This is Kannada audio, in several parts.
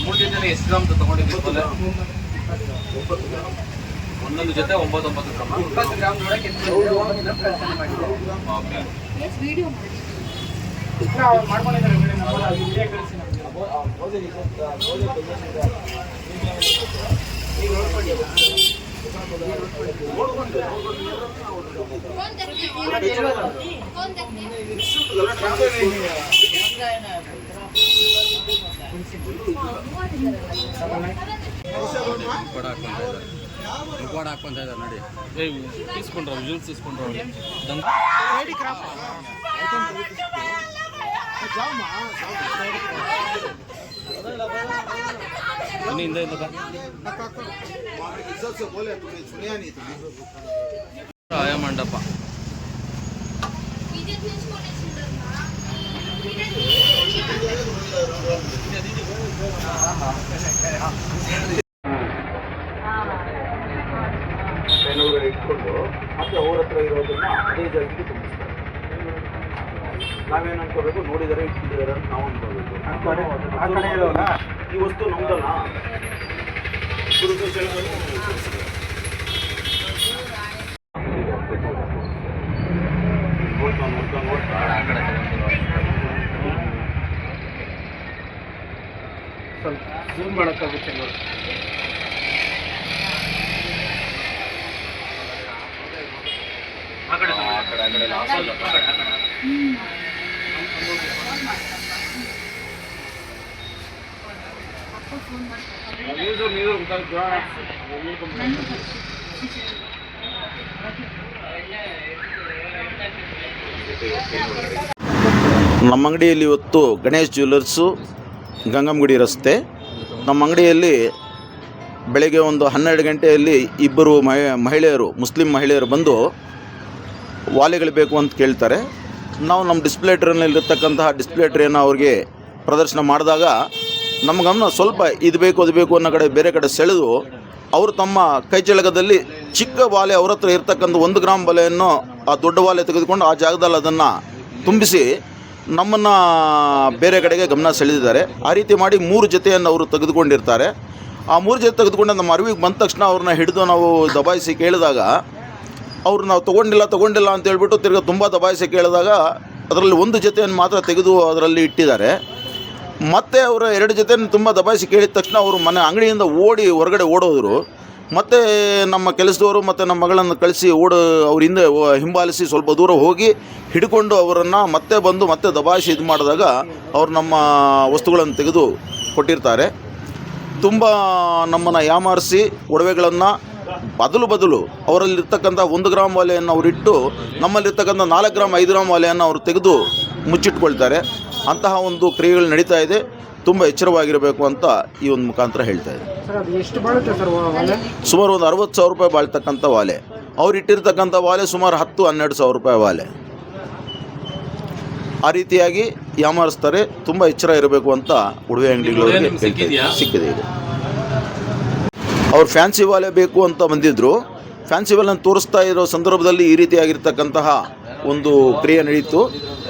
ಮೂರು ಜನ ಎಷ್ಟು ಗ್ರಾಮ್ ತಗೊಂಡಿದ್ದೀವಿ ಒಂದೊಂದು ಜೊತೆ ಒಂಬತ್ತೊಂಬತ್ತು ಕ್ರಮ ಒಂಬತ್ತು ಗ್ರಾಮ್ ಮಾಡ್ಕೊಂಡಿದ್ದಾರೆ ಕೊಡ ಹಾಕೊಂತ ಇದ್ದಾರೆ ನೋಡಿ ಏಯ್ ತೀಸ್ಕೊಂಡ್ರ ಜ್ಯೂಸ್ ತೀಸ್ಕೊಂಡ್ರ ಹೇಳಿ ಕ್ರಾಪ್ ಜಾಮ್ ಜಾಮ್. ಆಯ ಮಂಟಪ ಬೆಂಗಳೂರಲ್ಲಿ ಇಟ್ಕೊಂಡು ಮತ್ತೆ ಅವ್ರ ಹತ್ರ ಇರೋದನ್ನ ಅದೇ ಜಾಗಕ್ಕೆ ನಾವೇನು ಅನ್ಕೋಬೇಕು ನೋಡಿದರೆ ಇಟ್ಟಿದ್ದಾರೆ ಅಂತ ನಾವು ಅನ್ಕೋಬೇಕು. ಈ ವಸ್ತು ನಮ್ದಲ್ಲ. ಸ್ವಲ್ಪ ಜೂಮ್ ಮಾಡೋಕ್ಕಾಗುತ್ತೆ ನೋಡಿ. ಆ ಕಡೆ ಆ ಕಡೆ ಆ ಕಡೆ ನಮ್ಮ ಅಂಗಡಿಯಲ್ಲಿ ಇವತ್ತು ಗಣೇಶ್ ಜ್ಯುವೆಲರ್ಸು ಗಂಗಮಗುಡಿ ರಸ್ತೆ. ನಮ್ಮ ಅಂಗಡಿಯಲ್ಲಿ ಬೆಳಗ್ಗೆ ಒಂದು ಹನ್ನೆರಡು ಗಂಟೆಯಲ್ಲಿ ಇಬ್ಬರು ಮಹಿ- ಮಹಿಳೆಯರು, ಮುಸ್ಲಿಂ ಮಹಿಳೆಯರು ಬಂದು ವಾಲೆಗಳು ಬೇಕು ಅಂತ ಕೇಳ್ತಾರೆ. ನಾವು ನಮ್ಮ ಡಿಸ್ಪ್ಲೇ ಟ್ರೇನಲ್ಲಿರ್ತಕ್ಕಂತಹ ಡಿಸ್ಪ್ಲೇ ಟ್ರೇನ ಅವ್ರಿಗೆ ಪ್ರದರ್ಶನ ಮಾಡಿದಾಗ ನಮ್ಮ ಗಮನ ಸ್ವಲ್ಪ ಇದು ಬೇಕು, ಅದು ಬೇಕು ಅನ್ನೋ ಕಡೆ ಬೇರೆ ಕಡೆ ಸೆಳೆದು ಅವರು ತಮ್ಮ ಕೈಚಳಕದಲ್ಲಿ ಚಿಕ್ಕ ಬಾಲೆ ಅವ್ರ ಹತ್ರ ಇರ್ತಕ್ಕಂಥ ಒಂದು ಗ್ರಾಮ್ ಬಲೆಯನ್ನು ಆ ದೊಡ್ಡ ಬಾಲೆ ತೆಗೆದುಕೊಂಡು ಆ ಜಾಗದಲ್ಲಿ ಅದನ್ನು ತುಂಬಿಸಿ ನಮ್ಮನ್ನು ಬೇರೆ ಕಡೆಗೆ ಗಮನ ಸೆಳೆದಿದ್ದಾರೆ. ಆ ರೀತಿ ಮಾಡಿ ಮೂರು ಜೊತೆಯನ್ನು ಅವರು ತೆಗೆದುಕೊಂಡಿರ್ತಾರೆ. ಆ ಮೂರು ಜೊತೆ ತೆಗೆದುಕೊಂಡು ನಮ್ಮ ಅರಿವಿಗೆ ಬಂದ ತಕ್ಷಣ ಅವ್ರನ್ನ ಹಿಡಿದು ನಾವು ದಬಾಯಿಸಿ ಕೇಳಿದಾಗ ಅವ್ರು ನಾವು ತೊಗೊಂಡಿಲ್ಲ ತೊಗೊಂಡಿಲ್ಲ ಅಂತ ಹೇಳ್ಬಿಟ್ಟು ತಿರ್ಗಿ ತುಂಬ ದಬಾಯಿಸಿ ಕೇಳಿದಾಗ ಅದರಲ್ಲಿ ಒಂದು ಜೊತೆಯನ್ನು ಮಾತ್ರ ತೆಗೆದು ಅದರಲ್ಲಿ ಇಟ್ಟಿದ್ದಾರೆ. ಮತ್ತೆ ಅವರ ಎರಡು ಜೊತೆಯನ್ನು ತುಂಬ ದಬಾಯಿಸಿ ಕೇಳಿದ ತಕ್ಷಣ ಅವರು ಮನೆ ಅಂಗಡಿಯಿಂದ ಓಡಿ ಹೊರಗಡೆ ಓಡೋದ್ರು. ಮತ್ತೆ ನಮ್ಮ ಕೆಲಸದವರು ಮತ್ತು ನಮ್ಮ ಮಗಳನ್ನು ಕಳಿಸಿ ಓಡ, ಅವ್ರ ಹಿಂದೆ ಹಿಂಬಾಲಿಸಿ ಸ್ವಲ್ಪ ದೂರ ಹೋಗಿ ಹಿಡ್ಕೊಂಡು ಅವರನ್ನು ಮತ್ತೆ ಬಂದು ಮತ್ತೆ ದಬಾಯಿಸಿ ಇದು ಮಾಡಿದಾಗ ಅವರು ನಮ್ಮ ವಸ್ತುಗಳನ್ನು ತೆಗೆದು ಕೊಟ್ಟಿರ್ತಾರೆ. ತುಂಬ ನಮ್ಮನ್ನು ಯಾಮಾರಿಸಿ ಒಡವೆಗಳನ್ನು ಬದಲು ಬದಲು ಅವರಲ್ಲಿರ್ತಕ್ಕಂಥ ಒಂದು ಗ್ರಾಮ್ ವಾಲೆಯನ್ನು ಅವರಿಟ್ಟು ನಮ್ಮಲ್ಲಿರ್ತಕ್ಕಂಥ ನಾಲ್ಕು ಗ್ರಾಮ್ ಐದು ಗ್ರಾಮ್ ವಾಲೆಯನ್ನು ಅವರು ತೆಗೆದು ಮುಚ್ಚಿಟ್ಕೊಳ್ತಾರೆ. ಅಂತಹ ಒಂದು ಕ್ರಿಯೆಗಳು ನಡೀತಾ ಇದೆ. ತುಂಬ ಎಚ್ಚರವಾಗಿರಬೇಕು ಅಂತ ಈ ಒಂದು ಮುಖಾಂತರ ಹೇಳ್ತಾ ಇದೆ. ಸರ್ ಅದು ಎಷ್ಟು ಬಾಳುತ್ತೆ ಸರ್ ವಾಲೆ ಸುಮಾರು ಒಂದು ಅರವತ್ತು ಸಾವಿರ ರೂಪಾಯಿ ಬಾಳ್ತಕ್ಕಂಥ ವಾಲೆ ಅವ್ರು ಇಟ್ಟಿರ್ತಕ್ಕಂಥ ವಾಲೆ ಸುಮಾರು ಹತ್ತು ಹನ್ನೆರಡು ಸಾವಿರ ರೂಪಾಯಿ ವಾಲೆ ಆ ರೀತಿಯಾಗಿ ಯಾಮಾರಿಸ್ತಾರೆ. ತುಂಬ ಎಚ್ಚರ ಇರಬೇಕು ಅಂತ ಉಡುವೆ. ಸಿಕ್ಕಿದ್ಯಾ? ಸಿಕ್ಕಿದೆ ಇದೆ. ಅವ್ರು ಫ್ಯಾನ್ಸಿ ವಾಲೆ ಬೇಕು ಅಂತ ಬಂದಿದ್ದರು ಫ್ಯಾನ್ಸಿ ವಾಲೆನ ತೋರಿಸ್ತಾ ಇರೋ ಸಂದರ್ಭದಲ್ಲಿ ಈ ರೀತಿಯಾಗಿರ್ತಕ್ಕಂತಹ ಒಂದು ಕ್ರಿಯೆ ನಡೀತು.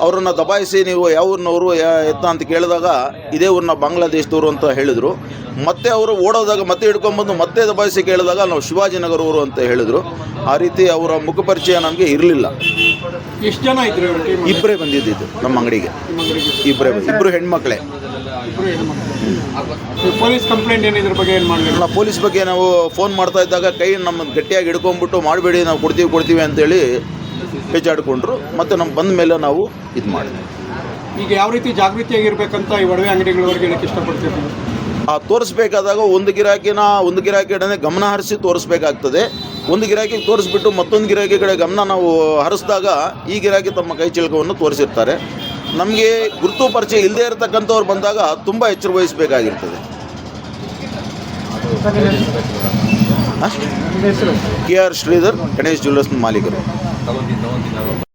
ಅವರನ್ನು ದಬಾಯಿಸಿ ನೀವು ಯಾವ ಊರಿನವರು ಎತ್ತ ಅಂತ ಕೇಳಿದಾಗ ಇದೇ ಊರನ್ನ ಬಾಂಗ್ಲಾದೇಶದವರು ಅಂತ ಹೇಳಿದರು. ಮತ್ತೆ ಅವರು ಓಡೋದಾಗ ಮತ್ತೆ ಹಿಡ್ಕೊಂಬಂದು ಮತ್ತೆ ದಬಾಯಿಸಿ ಕೇಳಿದಾಗ ನಾವು ಶಿವಾಜಿನಗರವರು ಅಂತ ಹೇಳಿದರು. ಆ ರೀತಿ ಅವರ ಮುಖಪರಿಚಯ ನಮಗೆ ಇರಲಿಲ್ಲ. ಎಷ್ಟು ಜನ ಇದ್ರು ಇಬ್ಬರೇ ಬಂದಿದ್ದು ನಮ್ಮ ಅಂಗಡಿಗೆ. ಇಬ್ಬರೇ ಇಬ್ಬರು ಹೆಣ್ಮಕ್ಳೇ. ಪೊಲೀಸ್ ಕಂಪ್ಲೇಂಟ್ ಏನಿದ್ರ ಬಗ್ಗೆ ಏನು ಮಾಡಲಿಲ್ಲ? ಪೊಲೀಸ್ ಬಗ್ಗೆ ನಾವು ಫೋನ್ ಮಾಡ್ತಾ ಇದ್ದಾಗ ಕೈ ನಮ್ಮ ಗಟ್ಟಿಯಾಗಿ ಹಿಡ್ಕೊಂಡ್ಬಿಟ್ಟು ಮಾಡಬೇಡಿ ನಾವು ಕೊಡ್ತೀವಿ ಕೊಡ್ತೀವಿ ಅಂತೇಳಿ ಪೇಚಾಡ್ಕೊಂಡ್ರು ಮತ್ತು ನಮ್ಮ ಬಂದ ಮೇಲೆ ನಾವು ಇದು ಮಾಡಿದ್ವಿ. ಈಗ ಯಾವ ರೀತಿ ಜಾಗೃತಿಯಾಗಿರ್ಬೇಕಂತ ಈ ಒಡವೆ ಅಂಗಡಿಗಳವರೆಗೆ ಹೇಳಕ್ಕೆ ಇಷ್ಟಪಡ್ತೀವಿ ಆ ತೋರಿಸ್ಬೇಕಾದಾಗ ಒಂದು ಗಿರಾಕಿನ ಒಂದು ಗಿರಾಕಿ ಕಡೆ ಗಮನ ಹರಿಸಿ ತೋರಿಸ್ಬೇಕಾಗ್ತದೆ. ಒಂದು ಗಿರಾಕಿ ತೋರಿಸ್ಬಿಟ್ಟು ಮತ್ತೊಂದು ಗಿರಾಕಿ ಕಡೆ ಗಮನ ನಾವು ಹರಿಸಿದಾಗ ಈ ಗಿರಾಕಿ ತಮ್ಮ ಕೈ ಚಿಲಕವನ್ನು ತೋರಿಸಿರ್ತಾರೆ. ನಮಗೆ ಗುರುತು ಪರಿಚಯ ಇಲ್ಲದೇ ಇರತಕ್ಕಂಥವ್ರು ಬಂದಾಗ ತುಂಬ ಎಚ್ಚರ ವಹಿಸಬೇಕಾಗಿರ್ತದೆ. ಕೆ ಆರ್ ಶ್ರೀಧರ್ ಗಣೇಶ್ ಜ್ಯುವೆಲ್ಲರ್ಸ್ನ ಮಾಲೀಕರು. Talobinonde na